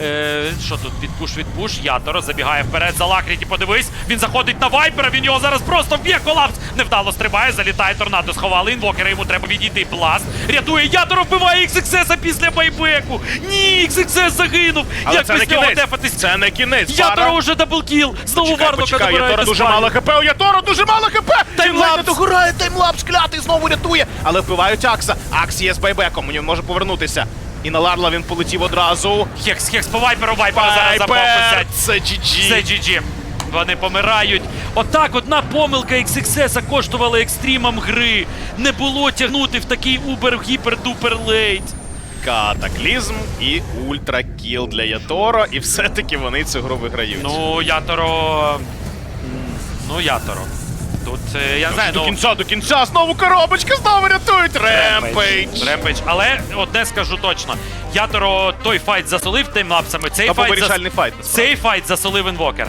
Е, що тут? Відпуш, відпуш. Яторо забігає вперед за Лакріті. Подивись. Він заходить на вайпера. Він його зараз просто вб'є колапс. Невдало стрибає, залітає торнадо. Сховали інвокера. Йому треба відійти. Бласт. Рятує Яторо, вбиває XXS після байбеку. Ні, XXS загинув. Але Як це не без нього кінець. дефатись? Це не кінець. Яторо уже даблкіл. Знову Почекай, Варлока почекай, дуже мало хп, у Яторо дуже мало хп! Таймлапс. Він догорає, таймлапс клятий знову рятує, але вбивають Акса. Акс є з байбеком, він може повернутися. І на Ларла він полетів одразу. Хекс, хекс по вайперу, вайпера зараз запокусять. Це GG. Це GG. Вони помирають. Отак одна помилка XXS коштувала екстримам гри. Не було тягнути в такий убер гіпер дупер лейт. Катаклізм і ультракіл для Яторо, і все-таки вони цю гру виграють. Ну, Яторо. Ну, Яторо. Тут е, я знаю, до ну. кінця, до кінця, знову коробочка, знову рятують. Ремпейдж. Ремпейдж. Але одне скажу точно. ятеро той файт засолив таймлапсами. Цей Та був файт, зас... вирішальний файт. насправді. Цей файт засолив інвокер.